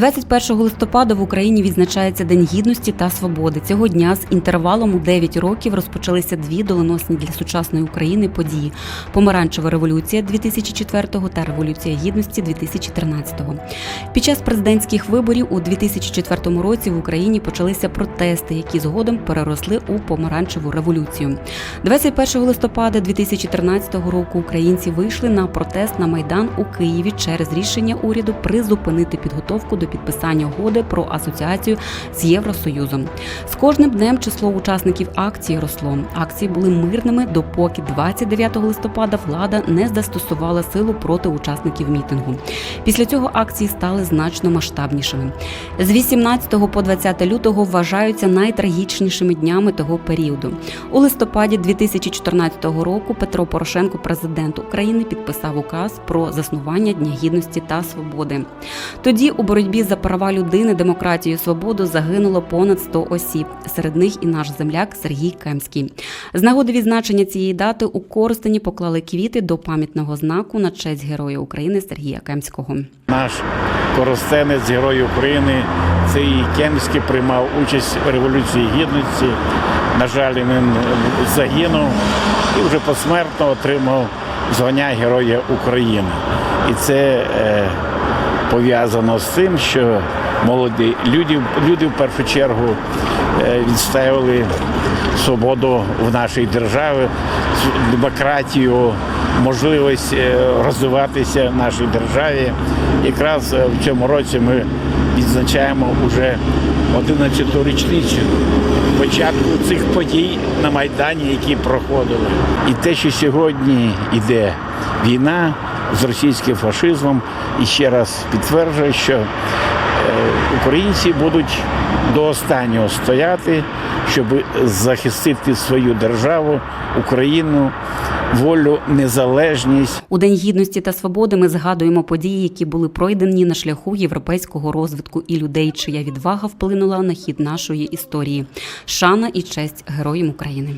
21 листопада в Україні відзначається День гідності та свободи. Цього дня з інтервалом у 9 років розпочалися дві доленосні для сучасної України події: Помаранчева революція 2004 та Революція гідності 2013. Під час президентських виборів у 2004 році в Україні почалися протести, які згодом переросли у помаранчеву революцію. 21 листопада 2013 року українці вийшли на протест на майдан у Києві через рішення уряду призупинити підготовку до підписання угоди про асоціацію з Євросоюзом. З кожним днем число учасників акції росло. Акції були мирними, допоки 29 листопада влада не застосувала силу проти учасників мітингу. Після цього акції стали значно масштабнішими. З 18 по 20 лютого вважаються найтрагічнішими днями того періоду. У листопаді 2014 року Петро Порошенко, президент України, підписав указ про заснування Дня гідності та свободи. Тоді у боротьбі за права людини, демократію, свободу загинуло понад 100 осіб. Серед них і наш земляк Сергій Кемський. З нагоди відзначення цієї дати у Коростені поклали квіти до пам'ятного знаку на честь Героя України Сергія Кемського. Наш коростенець, герой України, цей Кемський приймав участь у Революції Гідності. На жаль, він загинув і вже посмертно отримав звання Героя України. І це е, пов'язано з тим, що молоді люди, люди в першу чергу е, відстоювали свободу в нашій державі, демократію, можливість е, розвиватися в нашій державі. Якраз е, в цьому році ми відзначаємо вже 11-ту річницю початку цих подій на Майдані, які проходили. І те, що сьогодні йде війна з російським фашизмом, і ще раз підтверджує, що е, українці будуть до останнього стояти, щоб захистити свою державу, Україну, волю, незалежність. У День гідності та свободи ми згадуємо події, які були пройдені на шляху європейського розвитку і людей, чия відвага вплинула на хід нашої історії. Шана і честь героям України.